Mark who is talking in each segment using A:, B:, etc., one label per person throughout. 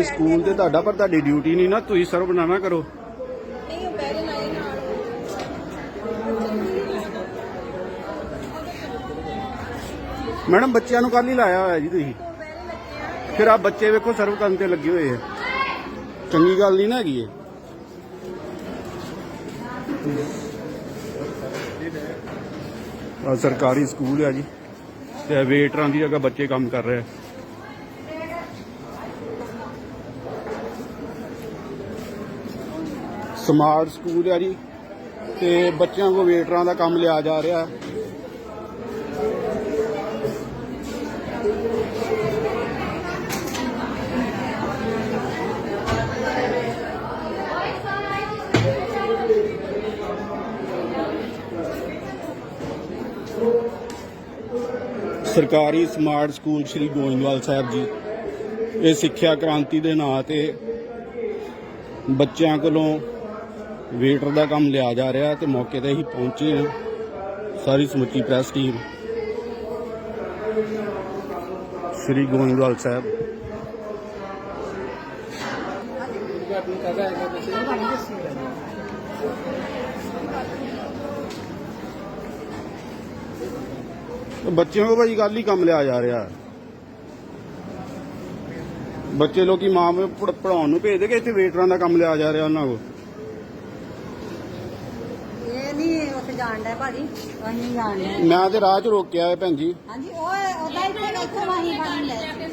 A: School ਤੇ ਤੁਹਾਡਾ ਪਰ ਤੁਹਾਡੀ ਡਿਊਟੀ ਨਹੀਂ ਨਾ ਤੁਸੀਂ ਸਰਵ ਨਾ ਕਰੋ।
B: ਨਹੀਂ ਉਹ ਬੈਰੇ ਲਾਏ ਨਾਲ।
A: ਮੈਡਮ ਬੱਚਿਆਂ ਨੂੰ ਕੱਲ ਹੀ ਲਾਇਆ ਹੋਇਆ ਜੀ ਤੁਸੀਂ। ਫਿਰ ਆ ਬੱਚੇ ਵੇਖੋ ਸਰਵ ਕਰਨ ਤੇ ਲੱਗੇ ਹੋਏ ਆ। ਚੰਗੀ ਗੱਲ ਨਹੀਂ ਨਾ ਹੈਗੀ ਇਹ। ਸਰਕਾਰੀ ਸਕੂਲ ਆ ਜੀ। ਤੇ ਵੇਟਰਾਂ ਦੀ ਜਗ੍ਹਾ ਬੱਚੇ ਕੰਮ ਕਰ ਰਹੇ ਆ। ਸਮਾਰਟ ਸਕੂਲ ਆ ਜੀ ਤੇ ਬੱਚਿਆਂ ਕੋ ਵੇਟਰਾਂ ਦਾ ਕੰਮ ਲਿਆ ਜਾ ਰਿਹਾ। ਸਰਕਾਰੀ ਸਮਾਰਟ ਸਕੂਲ ਸ੍ਰੀ ਗੋਇੰਦਵਾਲ ਸਾਹਿਬ ਜੀ, ਇਹ ਸਿੱਖਿਆ ਕ੍ਰਾਂਤੀ ਦੇ ਨਾਂ ਤੇ ਬੱਚਿਆਂ ਕੋਲੋਂ ਵੇਟਰ ਦਾ ਕੰਮ ਲਿਆ ਜਾ ਰਿਹਾ ਤੇ ਮੌਕੇ ਤੇ ਹੀ ਪਹੁੰਚੇ ਆ ਸਾਰੀ ਸਮੁੱਚੀ ਪ੍ਰੈਸ ਟੀਮ। ਸ੍ਰੀ ਗੋਇੰਦਵਾਲ ਸਾਹਿਬ। ਬੱਚਿਆਂ ਕੋ ਭਾਈ ਗੱਲ ਹੀ ਕੰਮ ਲਿਆ ਜਾ ਰਿਹਾ। ਬੱਚੇ ਲੋਕੀ ਮਾਂ ਪਿਓ ਪੜਾਉਣ ਨੂੰ ਭੇਜਦੇ ਕਿ ਇੱਥੇ ਵੇਟਰਾਂ ਦਾ ਕੰਮ ਲਿਆ ਜਾ ਰਿਹਾ ਉਹਨਾਂ ਕੋਲ
B: ਇਹ ਨਹੀਂ ਉੱਥੇ ਜਾਣ ਦਾ ਭਾਜੀ ਅਸੀਂ ਜਾਣ ਦੇ
A: ਮੈਂ ਤੇ ਰਾਹ ਚ ਰੋਕਿਆ ਹੈ ਭੈਣ ਜੀ।
B: ਹਾਂਜੀ ਉਹ ਉਹਦਾ ਇੱਥੇ ਇੱਥੇ ਅਸੀਂ ਗਾੜੀ ਲੈ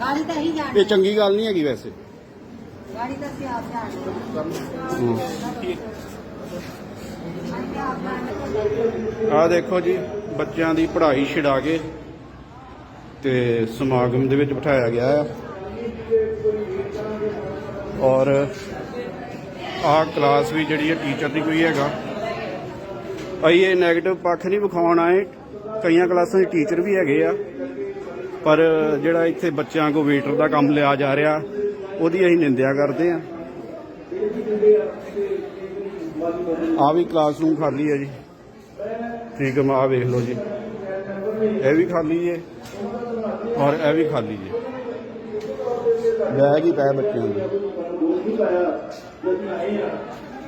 B: ਗਾੜੀ ਤਾਂ ਹੀ ਜਾਣ
A: ਇਹ ਚੰਗੀ ਗੱਲ ਨਹੀਂ ਹੈਗੀ ਵੈਸੇ।
B: ਗਾੜੀ ਤਾਂ ਅਸੀਂ ਆਪ ਜਾਣ
A: ਹਮ।
B: ਅਸੀਂ ਆਪ ਜਾਣ
A: ਆਹ ਦੇਖੋ ਜੀ ਬੱਚਿਆਂ ਦੀ ਪੜ੍ਹਾਈ ਛਡਾ ਕੇ ਤੇ ਸਮਾਗਮ ਦੇ ਵਿੱਚ ਬਿਠਾਇਆ ਗਿਆ ਹੈ ਔਰ ਆਹ ਕਲਾਸ ਵੀ ਜਿਹੜੀ ਹੈ ਟੀਚਰ ਦੀ ਕੋਈ ਹੈਗਾ। ਅਸੀਂ ਇਹ 네ਗੇਟਿਵ ਪੱਖ ਨਹੀਂ ਵਿਖਾਉਣ ਆਏ। ਕਈਆਂ ਕਲਾਸਾਂ ਦੇ ਟੀਚਰ ਵੀ ਹੈਗੇ ਆ। ਪਰ ਜਿਹੜਾ ਇੱਥੇ ਬੱਚਿਆਂ ਕੋ ਵੇਟਰ ਦਾ ਕੰਮ ਲਿਆ ਜਾ ਰਿਹਾ, ਉਹਦੀ ਅਸੀਂ ਨਿੰਦਿਆ ਕਰਦੇ ਆ। ਆ ਵੀ ਕਲਾਸਰੂਮ ਖਾਲੀ ਹੈ ਜੀ। ਠੀਕ ਹੈ ਆ ਵੇਖ ਲਓ ਜੀ। ਇਹ ਵੀ ਖਾਲੀ ਹੈ ਔਰ ਇਹ ਵੀ ਖਾਲੀ ਹੈ ਬੈਗ ਹੀ ਪਏ ਬੱਚਿਆਂ ਦੇ।